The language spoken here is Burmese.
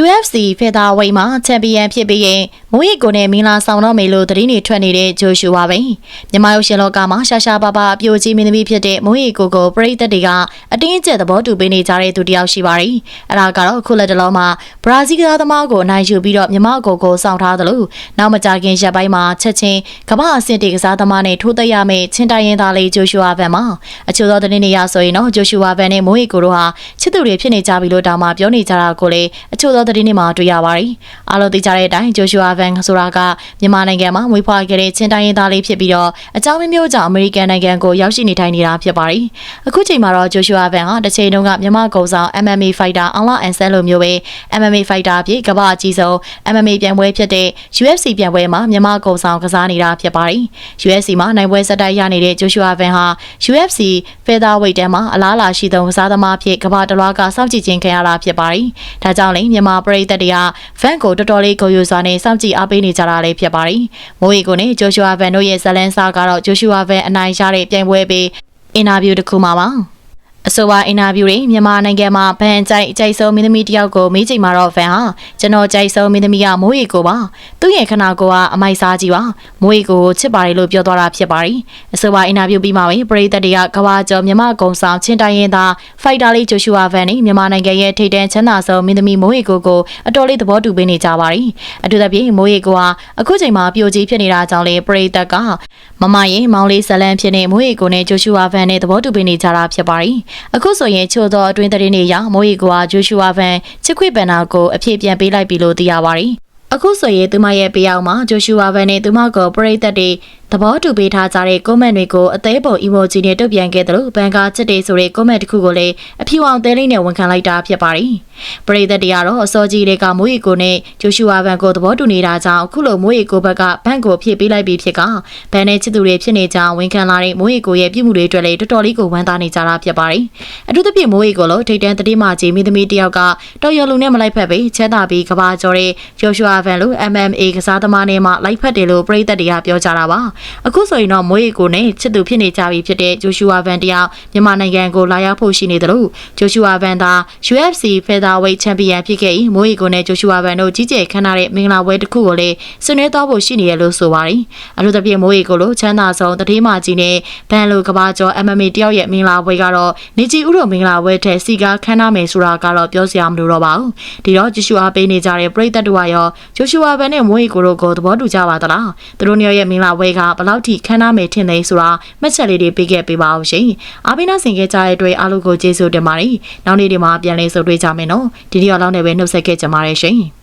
UFC ဖေသာဝိတ်မှာချန်ပီယံဖြစ်ပြီးရင်မိုးရီကိုနဲ့မင်လာဆောင်တော့မယ်လို့သတင်းတွေထွက်နေတဲ့ဂျိုရှူပါပဲမြန်မာရုပ်ရှင်လောကမှာရှာရှာပါပါအပြိုကြီးမင်းသမီးဖြစ်တဲ့မိုးရီကိုကိုပရိသတ်တွေကအတင်းအကျပ်သဘောတူပေးနေကြတဲ့သူတစ်ယောက်ရှိပါတယ်အဲ့ဒါကတော့ခုလက်တလုံးမှာဘရာဇီးကစားသမားကိုအနိုင်ယူပြီးတော့မြန်မာကိုကိုစောင့်ထားသလိုနောက်မကြခင်ရက်ပိုင်းမှာချက်ချင်းကမ္ဘာအဆင့်တေကစားသမားနဲ့ထိုးသက်ရမယ့်ချင်းတိုင်းရင်းသားလေးဂျိုရှူအာဗန်မှာအချို့သောသတင်းတွေရဆိုရင်တော့ဂျိုရှူအာဗန်နဲ့မိုးရီကိုတို့ဟာချစ်သူတွေဖြစ်နေကြပြီလို့တောင်မှပြောနေကြတာကိုလေအချို့သောသတင်းတွေမှာတွေ့ရပါတယ်။အားလုံးသိကြတဲ့အတိုင်းဂျိုရှူအာဗန်ဆိုတာကမြန်မာနိုင်ငံမှာမွေးဖွားခဲ့တဲ့ချင်းတိုင်းရင်းသားလေးဖြစ်ပြီးတော့အကြောင်းမျိုးမျိုးကြောင့်အမေရိကန်နိုင်ငံကိုရောက်ရှိနေထိုင်နေတာဖြစ်ပါတယ်။အခုချိန်မှာတော့ဂျိုရှူအာဗန်ဟာတစ်ချိန်တုန်းကမြန်မာကုံဆောင် MMA fighter အောင်လာအန်ဆယ်လိုမျိုးပဲ MMA fighter အဖြစ်ကမ္ဘာအကြီးဆုံး MMA ပြိုင်ပွဲဖြစ်တဲ့ UFC ပြိုင်ပွဲမှာမြန်မာကုံဆောင်ကစားနေတာဖြစ်ပါတယ်။ UFC မှာနိုင်ပွဲဆက်တိုက်ရနေတဲ့ဂျိုရှူအာဗန်ဟာ UFC featherweight တန်းမှာအလားအလာရှိသောကစားသမားအဖြစ်ကမ္ဘာတစ်လွှားကစောင့်ကြည့်ခြင်းခံရတာဖြစ်ပါတယ်။ဒါကြောင့်လည်းမြန်မာပရိသတ်တွေကဖန်ကိုတော်တော်လေးဂုဏ်ယူစွာနဲ့စောင့်ကြည့်အားပေးနေကြတာလည်းဖြစ်ပါတယ်။မိုးရီကိုနဲ့ဂျိုရှူအာဗန်တို့ရဲ့ဇလန်စာကတော့ဂျိုရှူအာဗန်အနိုင်ရတဲ့ပြိုင်ပွဲပြီးအင်တာဗျူးတစ်ခုမှာပါ။ အဆိုပါအင်တာဗျူးတွေမြန်မာနိုင်ငံမှာဗန်ကြိုက်အကြိုက်ဆုံးမင်းသမီးတယောက်ကိုမေးချိန်မှာတော့ဗန်ဟာကျွန်တော်ကြိုက်ဆုံးမင်းသမီးကမိုးရီကိုပါသူ့ရဲ့ခနာကိုကအမိုက်စားကြီးပါမိုးရီကိုချစ်ပါတယ်လို့ပြောသွားတာဖြစ်ပါတယ်အဆိုပါအင်တာဗျူးပြီးမှပဲပရိသတ်တွေကကဘာကျော်မြန်မာကုံဆောင်ချင်းတိုင်းရင်သားဖိုက်တာလေးဂျိုရှူအာဗန်နဲ့မြန်မာနိုင်ငံရဲ့ထိပ်တန်းချမ်းသာဆုံးမင်းသမီးမိုးရီကိုကိုအတော်လေးသဘောတူပေးနေကြပါတယ်အထူးသဖြင့်မိုးရီကိုဟာအခုချိန်မှာပြိုကြီးဖြစ်နေတာကြောင့်လေပရိသတ်ကမမရင်မောင်လေးဇလန်ဖြစ်နေမိုးရီကိုနဲ့ဂျိုရှူအာဗန်နဲ့သဘောတူပေးနေကြတာဖြစ်ပါတယ်အခုဆိုရင်ချို့သောအတွင်းသတင်းတွေအရမိုးရီကွာဂျိုရှူအာဗန်ချစ်ခွေပန်နာကိုအပြည့်ပြန်ပေးလိုက်ပြီလို့သိရပါတယ်အခုဆိုရင်သူမရဲ့ပေးအောင်မှာဂျိုရှူအာဗန်နဲ့သူမကိုပရိသတ်တွေသဘောတူပေးထားကြတဲ့ comment တွေကိုအသေးပုံ emoji နဲ့တုတ်ပြန်ခဲ့တယ်လို့ဘန်ကာချစ်တွေဆိုတဲ့ comment တစ်ခုကိုလည်းအဖြူအောင်သေးလေးနဲ့ဝန်ခံလိုက်တာဖြစ်ပါတယ်။ပရိသတ်တွေကတော့အစောကြီးတွေကမိုးရီကိုနဲ့ဂျိုရှူအာဗန်ကိုသဘောတူနေတာကြောင့်အခုလိုမိုးရီကိုဘက်ကဘန့်ကိုဖြည့်ပေးလိုက်ပြီးဖြစ်ကဘန်နဲ့ချစ်သူတွေဖြစ်နေကြောင်းဝန်ခံလာတဲ့မိုးရီကိုရဲ့ပြုမှုတွေအတွက်လည်းတော်တော်လေးကိုဝမ်းသာနေကြတာဖြစ်ပါတယ်။အထူးသဖြင့်မိုးရီကိုလို့ထိတ်တန်းတတိမကြီးမိသမီးတယောက်ကတော်ရလူနဲ့မလိုက်ဖက်ပြီးချဲသာပြီးကဘာကျော်တဲ့ဂျိုရှူအာဗန်လို့ MMA ကစားသမားနဲ့မှလိုက်ဖက်တယ်လို့ပရိသတ်တွေကပြောကြတာပါ။အခုဆိုရင်တော့မွေးရီကိုနဲ့ချစ်သူဖြစ်နေကြပြီဖြစ်တဲ့ဂျိုရှူအာဗန်တယောက်မြန်မာနိုင်ငံကိုလာရောက်ဖို့ရှိနေတယ်လို့ဂျိုရှူအာဗန်သာ UFC Featherweight Champion ဖြစ်ခဲ့ပြီးမွေးရီကိုနဲ့ဂျိုရှူအာဗန်တို့ကြီးကျယ်ခမ်းနားတဲ့မင်္ဂလာပွဲတစ်ခုကိုလည်းဆွေးနွေးသွားဖို့ရှိနေရလို့ဆိုပါတယ်အထူးသဖြင့်မွေးရီကိုလိုချမ်းသာဆုံးတတိမာကြီးနဲ့ဘန်လိုကဘာကျော် MMA တယောက်ရဲ့မင်္ဂလာပွဲကတော့နေကြီးဥတော်မင်္ဂလာပွဲထက်စီကားခမ်းနားမယ်ဆိုတာကတော့ပြောစရာမလိုတော့ပါဘူးဒီတော့ဂျိုရှူအာပေးနေကြတဲ့ပရိသတ်တို့ကရောဂျိုရှူအာဗန်နဲ့မွေးရီကိုတို့ကိုသဘောတူကြပါသလားသူတို့မျိုးရဲ့မင်္ဂလာပွဲကဘယ်လောက်ထိခမ်းနားမယ်ထင်လဲဆိုတာမှတ်ချက်လေးတွေပေးခဲ့ပေးပါအောင်ရှင်။အားပေးနာဆင်ခဲ့ကြတဲ့အတွက်အားလုံးကိုကျေးဇူးတင်ပါတယ်။နောက်နေ့ဒီမှာပြန်လည်ဆုံတွေ့ကြမယ်နော်။ဒီဒီရောက်လောက်နဲ့ပဲနှုတ်ဆက်ခဲ့ကြပါရရှင်။